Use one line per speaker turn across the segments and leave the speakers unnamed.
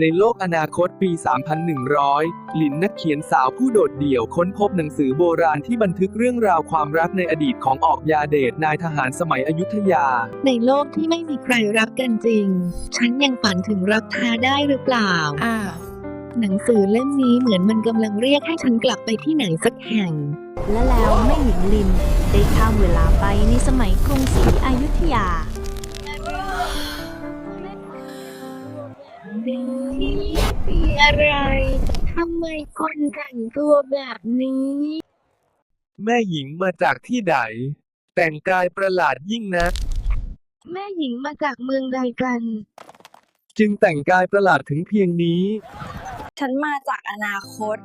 ในโลกอนาคตปี 3100ลินนักเขียนสาวผู้โดดเดี่ยวค้นพบหนังสือโบราณที่บันทึกเรื่องราวความรักในอดีตของออกยาเดชนายทหารสมัยอยุธยา
ในโลกที่ไม่มีใครรักกันจริง ฉันยังฝันถึงรักแท้ได้หรือเปล่า
อ้าว
หนังสือเล่มนี้เหมือนมันกำลังเรียกให้ฉันกลับไปที่ไหนสักแห่ง
และแล้วแม่หญิงลินได้ข้ามเวลาไปในสมัยกรุงศรีอยุธยา
มีอะไร ทำไมคนแต่งตัวแบบนี้
แม่หญิงมาจากที่ใดแต่งกายประหลาดยิ่งนะ
แม่หญิงมาจากเมืองใดกัน
จึงแต่งกายประหลาดถึงเพียงนี้
ฉันมาจากอนาคต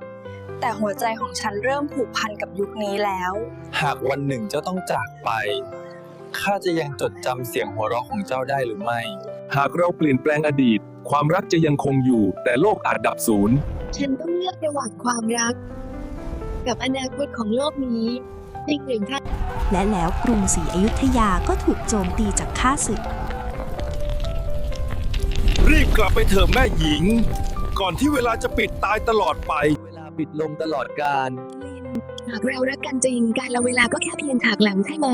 แต่หัวใจของฉันเริ่มผูกพันกับยุคนี้แล้ว
หากวันหนึ่งเจ้าต้องจากไป ข้าจะยังจดจำเสียงหัวเราะของเจ้าได้หรือไม่
หากเราเปลี่ยนแปลงอดีต ความรักจะยังคงอยู่ แต่โลกอาจดับสูญ
ฉันต้องเลือกระหว่างความรัก กับอนาคตของโลกนี้จริงหรือคะ
และแล้วกรุงศรีอยุธยาก็ถูกโจมตีจากข้าศึก
รีบกลับไปเถอะแม่หญิง ก่อนที่เวลาจะปิดตายตลอดไป
เวลาปิดลงตลอดกาล
หากเรารักกันจริงการละเวลาก็แค่เพียงฉากหลังใช่ไหม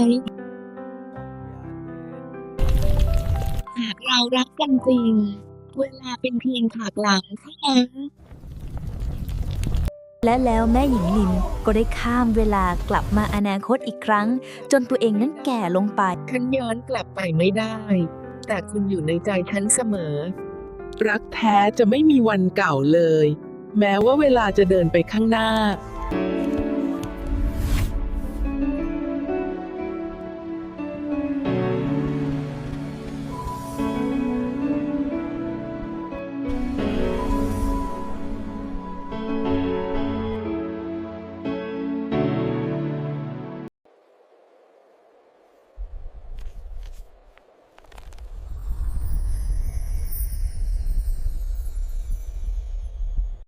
หากเรารักกันจริง เวลาเป็นเพียงฉากหลังใช่ไหม
และแล้วแม่หญิงลินก็ได้ข้ามเวลากลับมาอนาคตอีกครั้ง จนตัวเองนั้นแก่ลงไป
ฉันย้อนกลับไปไม่ได้ แต่คุณอยู่ในใจฉันเสมอ
รักแท้จะไม่มีวันเก่าเลย แม้ว่าเวลาจะเดินไปข้างหน้า